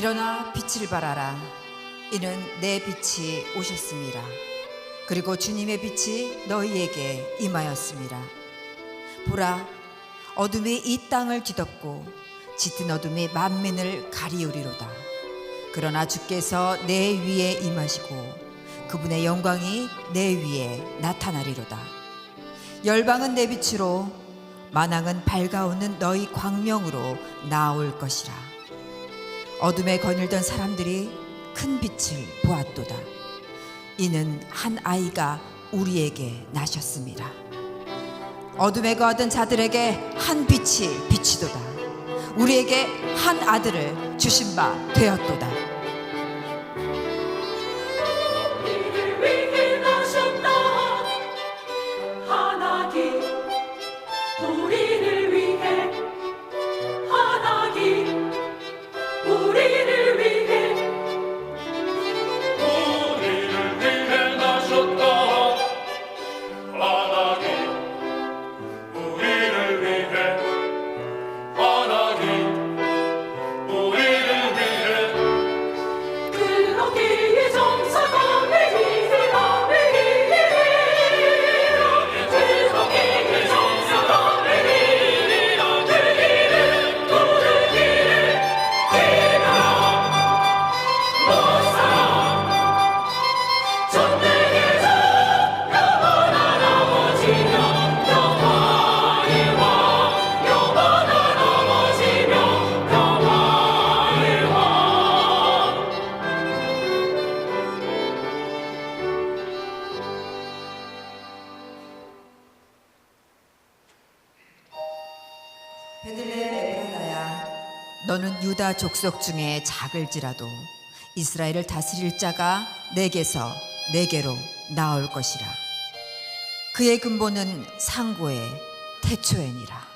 일어나 빛을 발하라. 이는 내 빛이 오셨습니다. 그리고 주님의 빛이 너희에게 임하였습니다. 보라 어둠이 이 땅을 뒤덮고 짙은 어둠이 만민을 가리우리로다. 그러나 주께서 내 위에 임하시고 그분의 영광이 내 위에 나타나리로다. 열방은 내 빛으로 만왕은 밝아오는 너희 광명으로 나올 것이라 어둠에 거닐던 사람들이 큰 빛을 보았도다. 이는 한 아이가 우리에게 나셨습니다. 어둠에 거하던 자들에게 한 빛이 비치도다. 우리에게 한 아들을 주신 바 되었도다 베들레헴 에프라다야 너는 유다 족속 중에 작을지라도 이스라엘을 다스릴 자가 내게서 내게로 나올 것이라. 그의 근본은 상고의 태초에니라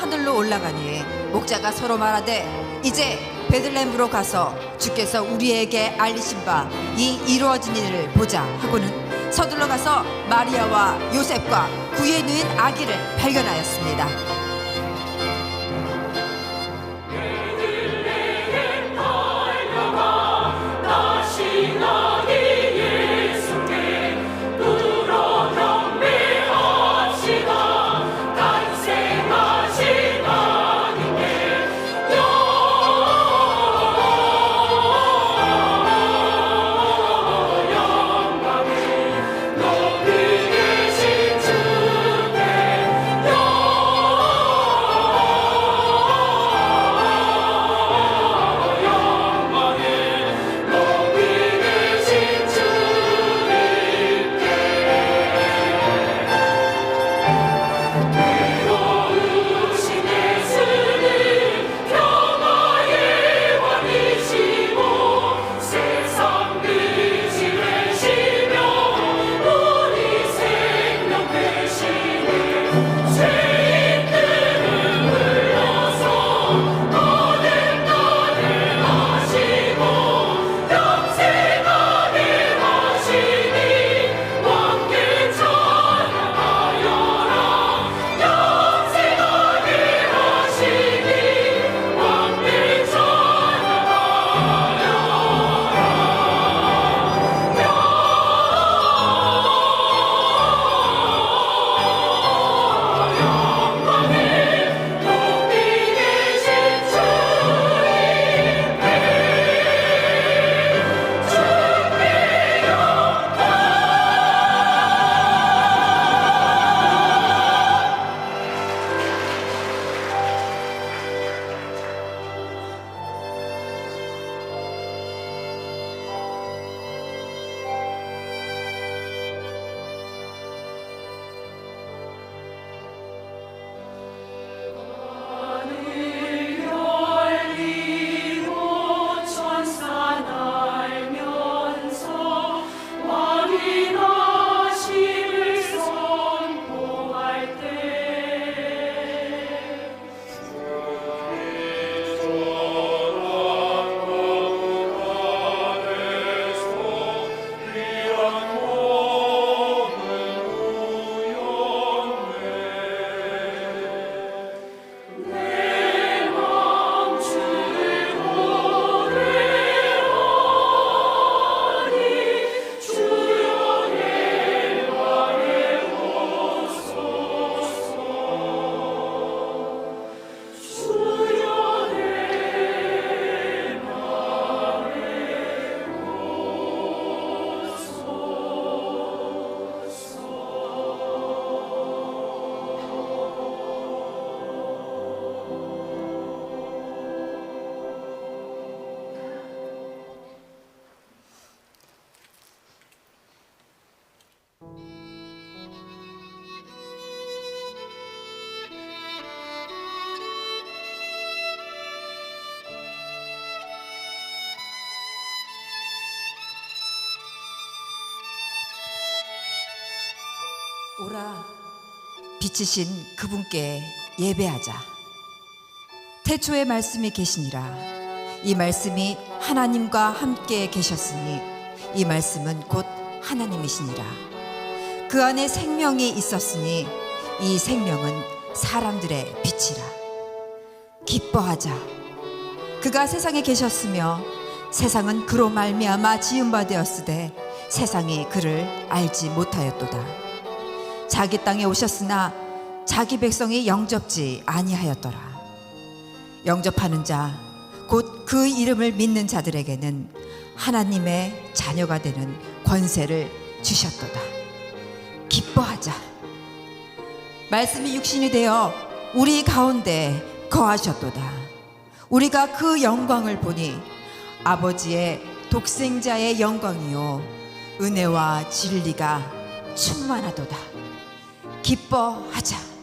하늘로 올라가니 목자가 서로 말하되 이제 베들레헴으로 가서 주께서 우리에게 알리신 바 이 이루어진 일을 보자 하고는 서둘러 가서 마리아와 요셉과 구에 누인 아기를 발견하였습니다. 빛이신 그분께 예배하자. 태초에 말씀이 계시니라. 이 말씀이 하나님과 함께 계셨으니 이 말씀은 곧 하나님이시니라. 그 안에 생명이 있었으니 이 생명은 사람들의 빛이라. 기뻐하자. 그가 세상에 계셨으며 세상은 그로 말미암아 지은 바 되었으되 세상이 그를 알지 못하였도다. 자기 땅에 오셨으나 자기 백성이 영접지 아니하였더라. 영접하는 자, 곧 그 이름을 믿는 자들에게는 하나님의 자녀가 되는 권세를 주셨도다. 기뻐하자. 말씀이 육신이 되어 우리 가운데 거하셨도다. 우리가 그 영광을 보니 아버지의 독생자의 영광이요 은혜와 진리가 충만하도다. 기뻐하자.